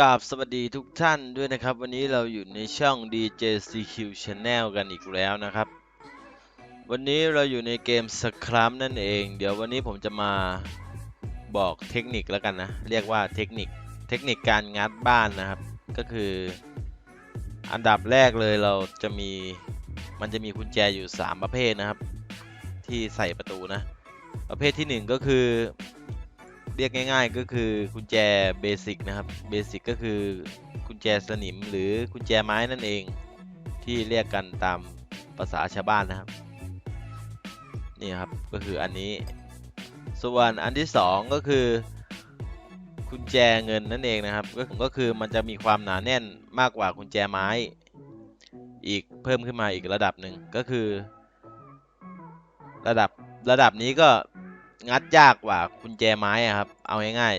กราบสวัสดีทุกท่านด้วยนะครับ วันนี้เราอยู่ในช่อง DJCQ Channel กันอีกแล้วนะครับ วันนี้เราอยู่ในเกมสครัมนั่นเอง เดี๋ยววันนี้ผมจะมาบอกเทคนิคแล้วกันนะ เรียกว่าเทคนิคเทคนิคการงัดบ้านนะครับ ก็คือ อันดับแรกเลยเราจะมีมันจะมีกุญแจอยู่ 3 ประเภทนะครับ ที่ใส่ประตูนะ ประเภทที่ 1 ก็คือ เรียกง่าย ๆ ก็คือกุญแจเบสิกนะครับเบสิกก็คือกุญแจสนิมหรือกุญแจไม้นั่นเองที่เรียกกันตามภาษาชาวบ้านนะครับนี่ครับก็คืออันนี้ ส่วนอันที่ 2 ก็คือกุญแจเงินนั่นเองนะครับ ก็คือมันจะมีความหนาแน่นมากกว่ากุญแจไม้ อีกเพิ่มขึ้นมาอีกระดับหนึ่งก็คือ ระดับระดับนี้ก็ งัดยากกว่ากุญแจไม้อะครับ เอาง่าย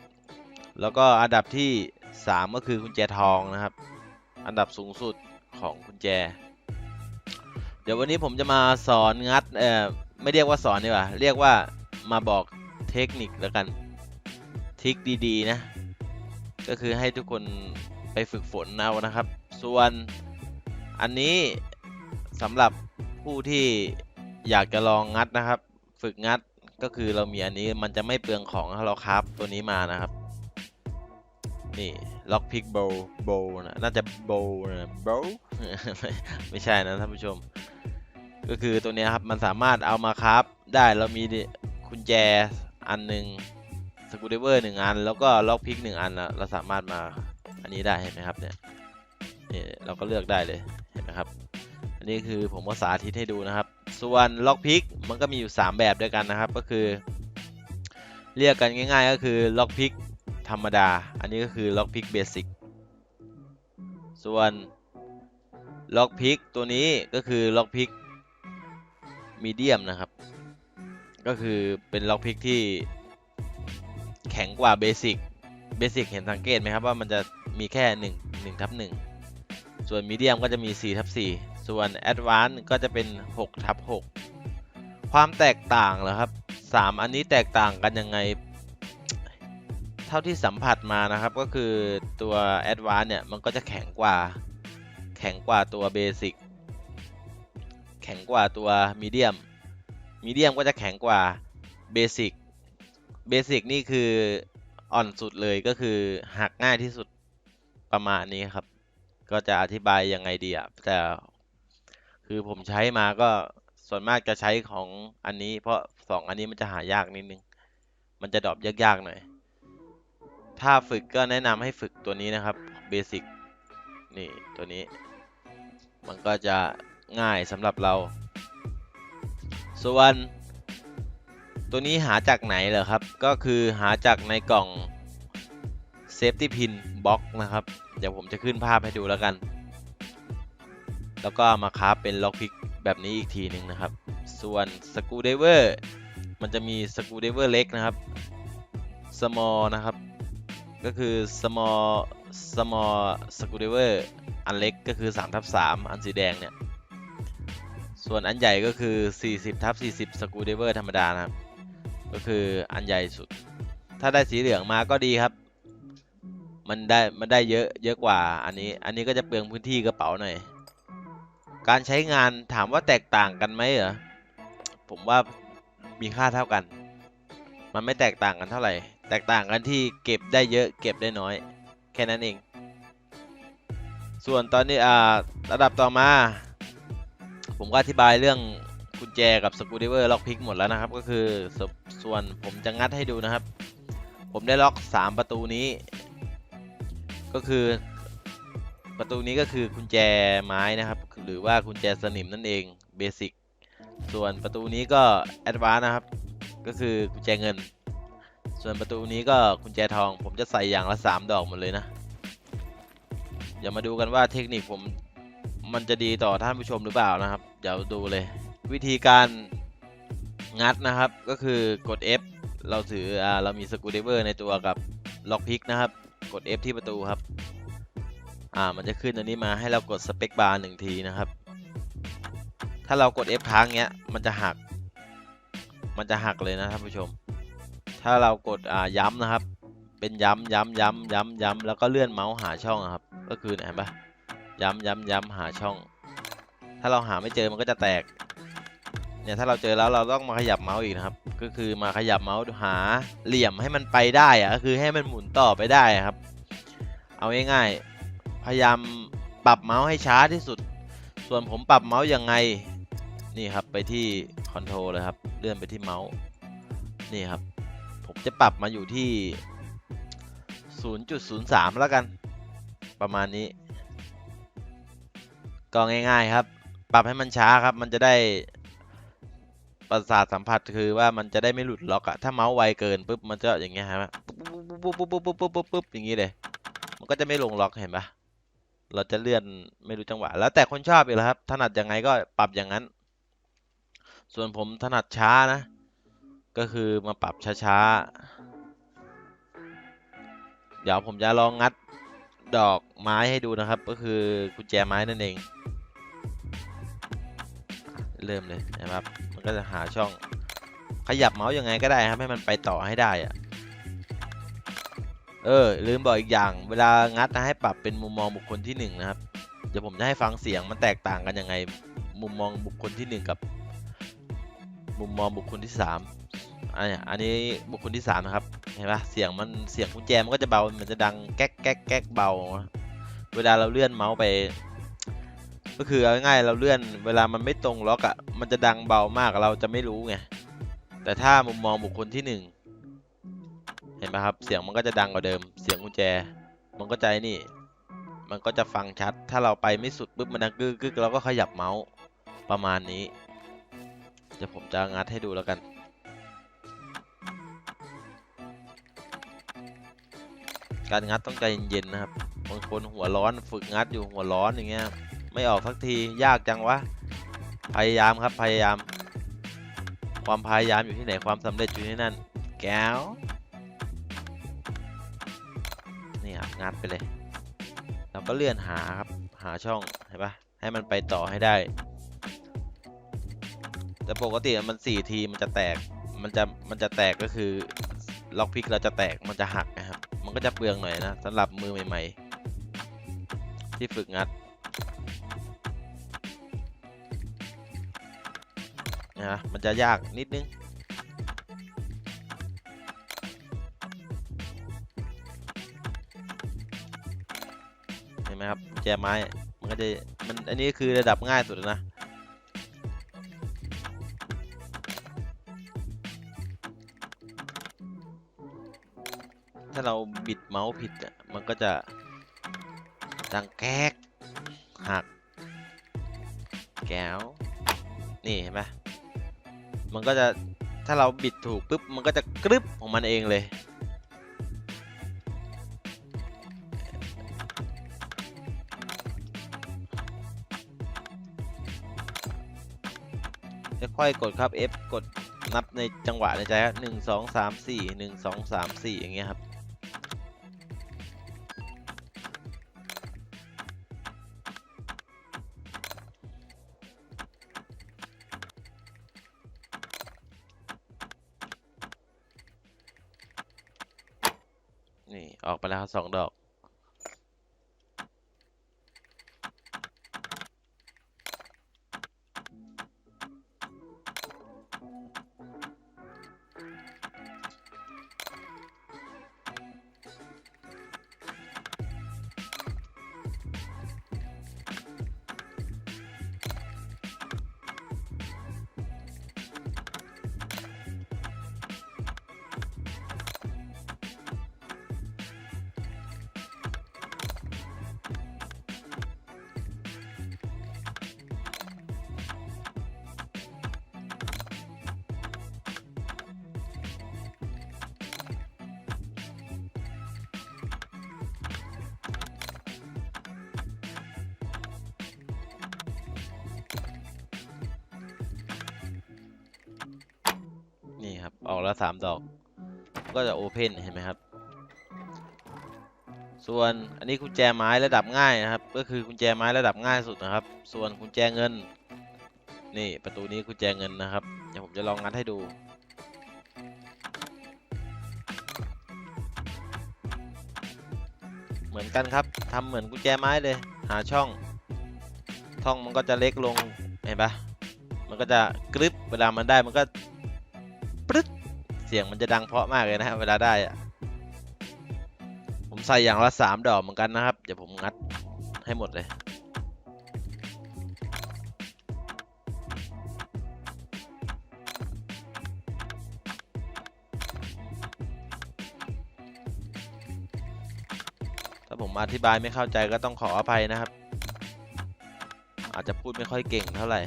ๆ แล้วก็อันดับที่ 3 ก็คือกุญแจทองนะครับ อันดับสูงสุดของกุญแจ เดี๋ยววันนี้ผมจะมาสอนงัดเอ่อไม่เรียกว่าสอนดีกว่า เรียกว่ามาบอกเทคนิคแล้วกันทิคดีๆ นะ ก็คือให้ทุกคนไปฝึกฝนเอานะครับ ส่วนอันนี้สำหรับผู้ที่อยากจะลองงัดนะครับ ฝึกงัด ก็คือเรามีอันนี้มันจะไม่เปลืองของถ้าเราคราฟตัวนี้มานะครับ นี่ล็อกพิกโบโบนะน่าจะโบนะโบไม่ใช่นะท่านผู้ชม ก็คือตัวนี้ครับมันสามารถเอามาคราฟได้เรามีกุญแจอันหนึ่งสกูเดเวอร์หนึ่งอัน แล้วก็ล็อกพิกหนึ่งอันนะเราสามารถมาอันนี้ได้เห็นไหมครับเนี่ยนี่เราก็เลือกได้เลยเห็นไหมครับ อันนี้คือผมก็สาธิตให้ดูนะครับ ส่วนล็อกพิกมันก็มีอยู่ 3 แบบด้วยกันนะครับ ก็คือ เรียกกันง่าย ๆ ก็คือล็อกพิกธรรมดา อันนี้ก็คือล็อกพิกเบสิกส่วนล็อกพิกตัวนี้ก็คือล็อกพิกมีเดียมนะครับ ก็คือเป็นล็อกพิกที่แข็งกว่าเบสิกเบสิกเห็นสังเกตไหมครับว่ามันจะมีแค่1 1ทับ1ส่วนมีเดียมก็จะมี4ทับ4 ส่วน Advanced ก็จะเป็น6ทับ6ความแตกต่างเหรอครับ 3 อันนี้แตกต่างกันยังไง เท่าที่สัมผัสมานะครับก็คือตัว Advanced เนี่ย มันก็จะแข็งกว่า แข็งกว่าตัว Basic แข็งกว่าตัว Medium Medium ก็จะแข็งกว่า Basic Basic นี่คืออ่อนสุดเลยก็คือหักง่ายที่สุดประมาณนี้ครับ ก็จะอธิบายยังไงดีอะแต่ คือผมใช้มาก็ส่วนมากจะใช้ของอันนี้ เพราะสองอันนี้มันจะหายากนิดนึง มันจะดรอปยากๆหน่อย ถ้าฝึกก็แนะนำให้ฝึกตัวนี้นะครับเบสิกนี่ตัวนี้ มันก็จะง่ายสำหรับเรา ส่วน ตัวนี้หาจากไหนเหรอครับ ก็คือหาจากในกล่อง Safety Pin Box นะครับ เดี๋ยวผมจะขึ้นภาพให้ดูแล้วกัน แล้วก็มาคราฟเป็นล็อกพิกแบบนี้อีกทีหนึ่งนะครับ ส่วนสกูเดเวอร์มันจะมีสกูเดเวอร์เล็กนะครับ small นะครับ ก็คือ small small screwdriver อันเล็กก็คือ3ทับ3อันสีแดงเนี่ย ส่วนอันใหญ่ก็คือ 40ทับ40 screwdriver ธรรมดานะครับ ก็คืออันใหญ่สุด ถ้าได้สีเหลืองมาก็ดีครับ มันได้มันได้เยอะเยอะกว่าอันนี้ อันนี้ก็จะเปลืองพื้นที่กระเป๋าหน่อย การใช้งานถามว่าแตกต่างกันไหมเหรอ ผมว่ามีค่าเท่ากัน มันไม่แตกต่างกันเท่าไหร่ แตกต่างกันที่เก็บได้เยอะเก็บได้น้อย แค่นั้นเอง ส่วนตอนนี้อ่าระดับต่อมา ผมก็อธิบายเรื่องกุญแจกับสกูดิเวอร์ล็อกพิกหมดแล้วนะครับ ก็คือสส่วนผมจะงัดให้ดูนะครับ ผมได้ล็อก 3 ประตูนี้ ก็คือ ประตูนี้ก็คือกุญแจไม้นะครับ หรือว่ากุญแจสนิมนั่นเองเบสิกส่วนประตูนี้ก็แอดวานนะครับ ก็คือกุญแจเงิน ส่วนประตูนี้ก็กุญแจทอง ผมจะใส่อย่างละ 3 ดอกหมดเลยนะเดี๋ยวมาดูกันว่าเทคนิคผมมันจะดีต่อท่านผู้ชมหรือเปล่านะครับ เดี๋ยวดูเลย วิธีการงัดนะครับก็คือกด F เราถืออ่าเรามีสกูเดเวอร์ในตัวกับล็อกพิกนะครับ กด F ที่ประตูครับ อ่ามันจะขึ้นอันนี้มาให้เรากดสเปคบาร์หนึ่งทีนะครับ ถ้าเรากด F ค้างเงี้ยมันจะหัก มันจะหักเลยนะท่านผู้ชม ถ้าเรากดอ่าย้ำนะครับ เป็นย้ำย้ำย้ำย้ำย้ำแล้วก็เลื่อนเมาส์หาช่องครับ ก็คือเห็นปะย้ำย้ำย้ำหาช่อง ถ้าเราหาไม่เจอมันก็จะแตกเนี่ยถ้าเราเจอแล้วเราต้องมาขยับเมาส์อีกนะครับ ก็คือมาขยับเมาส์หาเหลี่ยมให้มันไปได้อะก็คือให้มันหมุนต่อไปได้ครับ เอาง่ายๆ พยายามปรับเมาส์ให้ช้าที่สุด ส่วนผมปรับเมาส์ยังไง นี่ครับไปที่คอนโทรลเลยครับ เลื่อนไปที่เมาส์ นี่ครับ ผมจะปรับมาอยู่ที่ 0.03 แล้วกัน ประมาณนี้ ก็ง่าย ๆครับ ปรับให้มันช้าครับ มันจะได้ประสาทสัมผัสคือว่ามันจะได้ไม่หลุดล็อกอะถ้าเมาส์ไวเกินปุ๊บมันจะอย่างเงี้ยครับปุ๊บปุ๊บปุ๊บปุ๊บปุ๊บปุ๊บปุ๊บอย่างงี้เลย มันก็จะไม่ลงล็อกเห็นปะ เราจะเลื่อนไม่รู้จังหวะ แล้วแต่คนชอบอีกแล้วครับ ถนัดยังไงก็ปรับอย่างนั้น ส่วนผมถนัดช้านะ ก็คือมาปรับช้าๆ เดี๋ยวผมจะลองงัดดอกไม้ให้ดูนะครับ ก็คือกุญแจไม้นั่นเอง เริ่มเลยนะครับ มันก็จะหาช่องขยับเมาส์ยังไงก็ได้ครับ ให้มันไปต่อให้ได้อะ เออ ลืมบอกอีกอย่าง เวลางัดนะให้ปรับเป็นมุมมองบุคคลที่หนึ่งนะครับ เดี๋ยวผมจะให้ฟังเสียงมันแตกต่างกันยังไง มุมมองบุคคลที่หนึ่งกับ มุมมองบุคคลที่สามอันนี้อันนี้บุคคลที่สามนะครับ เห็นปะเสียงมันเสียงกุญแจมันก็จะเบา มันจะดังแก๊กแก๊กแก๊กเบา เวลาเราเลื่อนเมาส์ไป ก็คือเอาง่ายๆเราเลื่อน เวลามันไม่ตรงล็อกอะ่ะ มันจะดังเบามากเราจะไม่รู้ไง แต่ถ้ามุมมองบุคคลที่หนึ่ง เห็นไหมครับ เสียงมันก็จะดังกว่าเดิม เสียงกุญแจ มันก็ใจนี่ มันก็จะฟังชัด ถ้าเราไปไม่สุดปุ๊บมันดังกึกกึกเราก็ขยับเมาส์ประมาณนี้ เดี๋ยวผมจะงัดให้ดูแล้วกัน การงัดต้องใจเย็นๆนะครับ บางคนหัวร้อนฝึกงัดอยู่หัวร้อนอย่างเงี้ย ไม่ออกสักที ยากจังวะ พยายามครับ พยายาม ความพยายามอยู่ที่ไหนความสำเร็จอยู่ที่นั่น แก้ว งัดไปเลย เราก็เลื่อนหาครับ หาช่องเห็นปะให้มันไปต่อให้ได้ แต่ปกติมันสี่ทีมันจะแตก มันจะมันจะแตกก็คือล็อกพิกเราจะแตกมันจะหักนะครับ มันก็จะเปลืองหน่อยนะสำหรับมือใหม่ๆ ที่ฝึกงัดนะมันจะยากนิดนึง ญแจไม้มันก็จะมันอันนี้คือระดับง่ายสุดแล้วนะถ้าเราบิดเมาส์ผิดอะมันก็จะดังแก๊กหักแก้วนี่เห็นไหมมันก็จะถ้าเราบิดถูกปุ๊บมันก็จะกรึบของมันเองเลย ค่อยกดครับ F กดนับในจังหวะในใจครับหนึ่งสองสามสี่หนึ่งสองสามสี่อย่างเงี้ยครับนี่ ออกไปแล้วครับสองดอก ล้วสามดอก ก็จะโอเพนเห็นไหมครับ ส่วนอันนี้กุญแจไม้ระดับง่ายนะครับ ก็คือกุญแจไม้ระดับง่ายสุดนะครับ ส่วนกุญแจเงิน นี่ประตูนี้กุญแจเงินนะครับ เดี๋ยวผมจะลองงัดให้ดูเหมือนกันครับทำเหมือนกุญแจไม้เลย หาช่องช่องมันก็จะเล็กลง เห็นปะมันก็จะกรึบเวลามันได้มันก็ เสียงมันจะดังเพราะมากเลยนะฮะเวลาได้อะผมใส่อย่างละสามดอกเหมือนกันนะครับ เดี๋ยวผมงัดให้หมดเลย ถ้าผมอธิบายไม่เข้าใจก็ต้องขออภัยนะครับ อาจจะพูดไม่ค่อยเก่งเท่าไหร่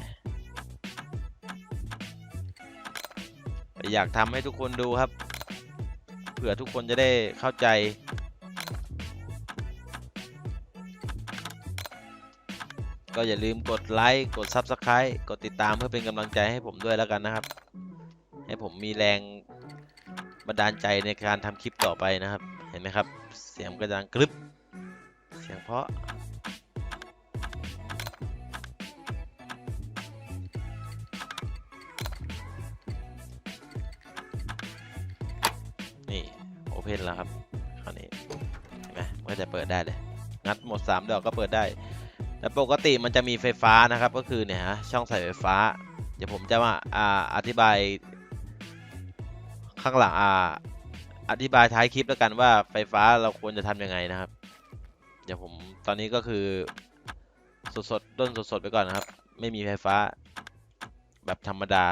อยากทำให้ทุกคนดูครับ เผื่อทุกคนจะได้เข้าใจ ก็อย่าลืมกดไลค์กด Subscribe กดติดตามเพื่อเป็นกำลังใจให้ผมด้วยแล้วกันนะครับ ให้ผมมีแรงบันดาลใจในการทำคลิปต่อไปนะครับ เห็นไหมครับ เสียงกระดังกรึบเสียงเพราะ พนแล้วครับคราวนี้เห็นไหมมันก็จะเปิดได้เลย งัดหมด 3 ดอกก็เปิดได้ แต่ปกติมันจะมีไฟฟ้านะครับ ก็คือเนี่ยฮะช่องใส่ไฟฟ้า เดี๋ยวผมจะมาอ่าอธิบาย ข้างหลังอ่าอธิบายท้ายคลิปแล้วกันว่าไฟฟ้าเราควรจะทำยังไงนะครับ เดี๋ยวผมตอนนี้ก็คือสดสดๆต้นสดสดๆไปก่อนนะครับ ไม่มีไฟฟ้า แบบธรรมดา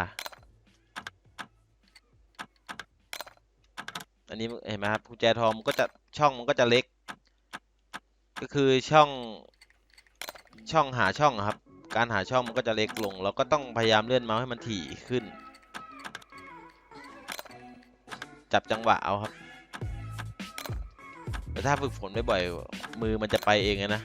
อันนี้เห็นไหมครับกุญแจทองมันก็จะช่องมันก็จะเล็ก ก็คือช่องช่องหาช่องครับ การหาช่องมันก็จะเล็กลง เราก็ต้องพยายามเลื่อนเมาส์ให้มันถี่ขึ้น จับจังหวะเอาครับแต่ถ้าฝึกฝนบ่อยๆมือมันจะไปเองนะ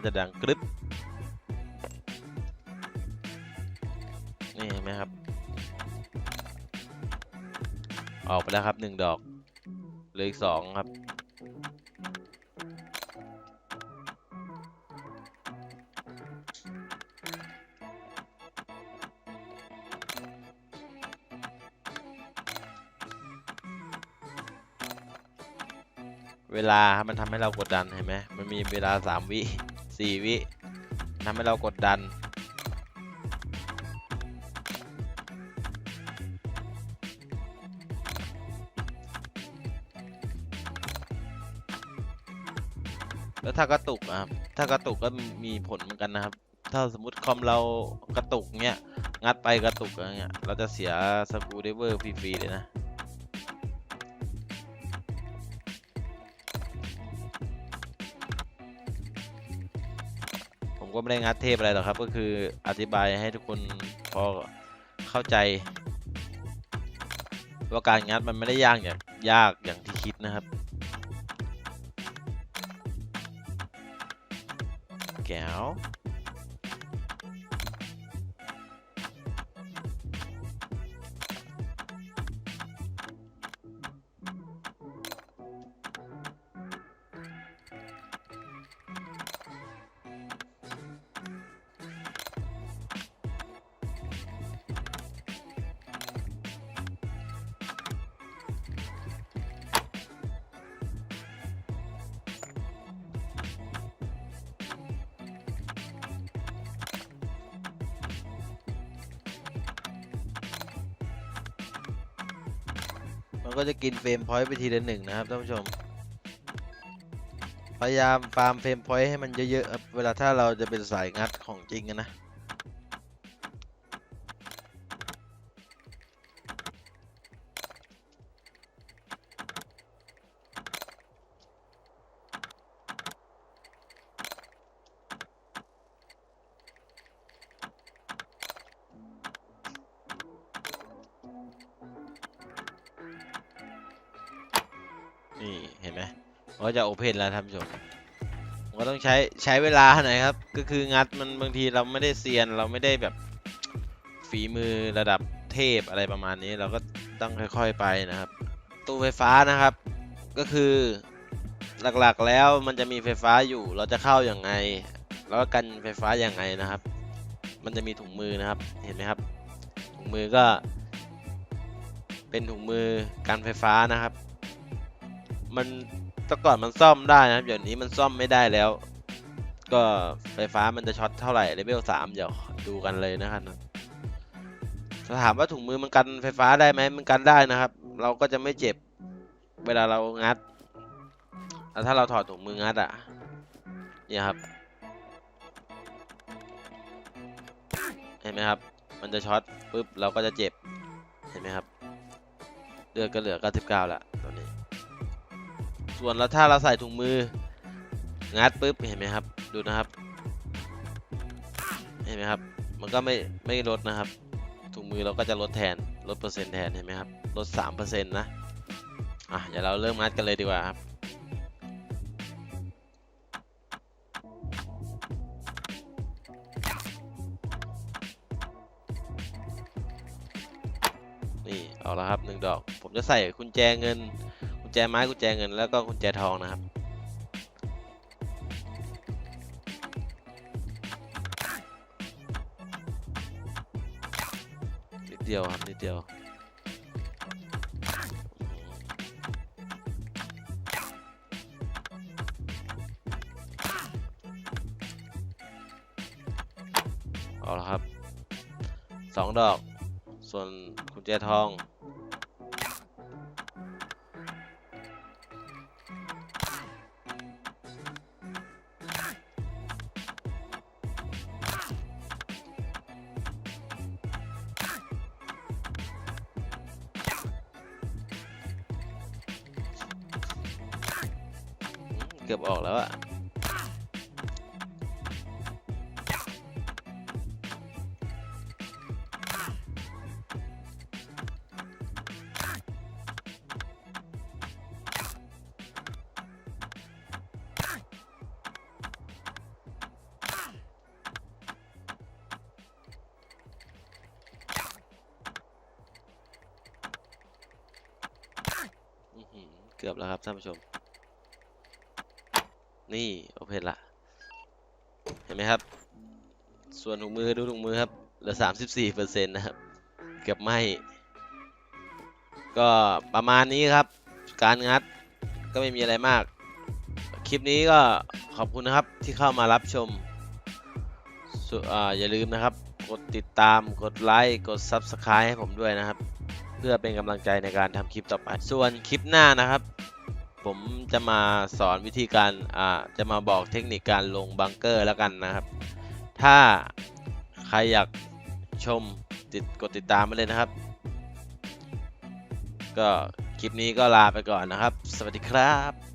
ก็จะดังกรึบนี่เห็นไหมครับ ออกไปแล้วครับหนึ่งดอกเหลืออีกสองครับ เวลาครับมันทำให้เรากดดันเห็นไหมมันมีเวลาสามวิ สี่วิทำให้เรากดดัน แล้วถ้ากระตุกอะครับ ถ้ากระตุกก็มีผลเหมือนกันนะครับ ถ้าสมมติคอมเรากระตุกเงี้ย งัดไปกระตุกอะไรเงี้ย เราจะเสียสกูเดเวอร์ฟรีๆเลยนะ ก็ไม่ได้งัดเทพอะไรหรอกครับ ก็คืออธิบายให้ทุกคนพอเข้าใจ ว่าการงัดมันไม่ได้ยากอย่างยากอย่างที่คิดนะครับ แก้ว ก็จะกินเฟรมพอยต์ไปทีละหนึ่งนะครับท่านผู้ชม พยายามฟาร์มเฟรมพอยต์ให้มันเยอะๆครับเวลาถ้าเราจะเป็นสายงัดของจริงนะ ก็จะโอเพนแล้วท่านผู้ชมก็ต้องใช้ใช้เวลาหน่อยครับ ก็คืองัดมันบางทีเราไม่ได้เซียนเราไม่ได้แบบฝีมือระดับเทพอะไรประมาณนี้ เราก็ต้องค่อยๆไปนะครับ ตู้ไฟฟ้านะครับ ก็คือหลักๆแล้วมันจะมีไฟฟ้าอยู่เราจะเข้าอย่างไง แล้วกันไฟฟ้าอย่างไงนะครับ มันจะมีถุงมือนะครับเห็นไหมครับถุงมือก็ เป็นถุงมือกันไฟฟ้านะครับ มัน แต่ก่อนมันซ่อมได้นะครับเดี๋ยวนี้มันซ่อมไม่ได้แล้ว ก็ไฟฟ้ามันจะช็อตเท่าไหร่เลเวลสามเดี๋ยวดูกันเลยนะครับถ้าถามว่าถุงมือมันกันไฟฟ้าได้ไหมมันกันได้นะครับ เราก็จะไม่เจ็บเวลาเรางัดแล้วถ้าเราถอดถุงมืองัดอะเนี่ยครับเห็นไหมครับ มันจะช็อตปุ๊บเราก็จะเจ็บเห็นไหมครับเลือดก็เหลือ99แล้ว ส่วนแล้วถ้าเราใส่ถุงมือ งัดปุ๊บเห็นไหมครับ ดูนะครับ เห็นไหมครับ มันก็ไม่ไม่ลดนะครับ ถุงมือเราก็จะลดแทน ลดเปอร์เซ็นต์แทนเห็นไหมครับ ลด3%นะ อะเดี๋ยวเราเริ่มงัดกันเลยดีกว่าครับนี่เอาละครับหนึ่งดอก ผมจะใส่กุญแจเงิน ญแจไม้กุญแจเงินแล้วก็กุญแจทองนะครับ นิดเดียวครับนิดเดียวเอาละครับสองดอก ส่วนกุญแจทอง อบอกแล้วอะเกือบแล้วครับท่านผู้ชม นี่โอเพนละเห็นไหมครับ ส่วนถุงมือดูถุงมือครับเหลือ 34เปอร์เซ็นต์นะครับ เกือบไหมก็ประมาณนี้ครับ การงัดก็ไม่มีอะไรมาก คลิปนี้ก็ขอบคุณนะครับที่เข้ามารับชมออย่าลืมนะครับ กดติดตามกดไลค์กด Subscribe ให้ผมด้วยนะครับ เพื่อเป็นกำลังใจในการทำคลิปต่อไป ส่วนคลิปหน้านะครับ ผมจะมาสอนวิธีการอ่าจะมาบอกเทคนิคการลงบังเกอร์แล้วกันนะครับ ถ้าใครอยากชมติดกดติดตามมาเลยนะครับ ก็คลิปนี้ก็ลาไปก่อนนะครับ สวัสดีครับ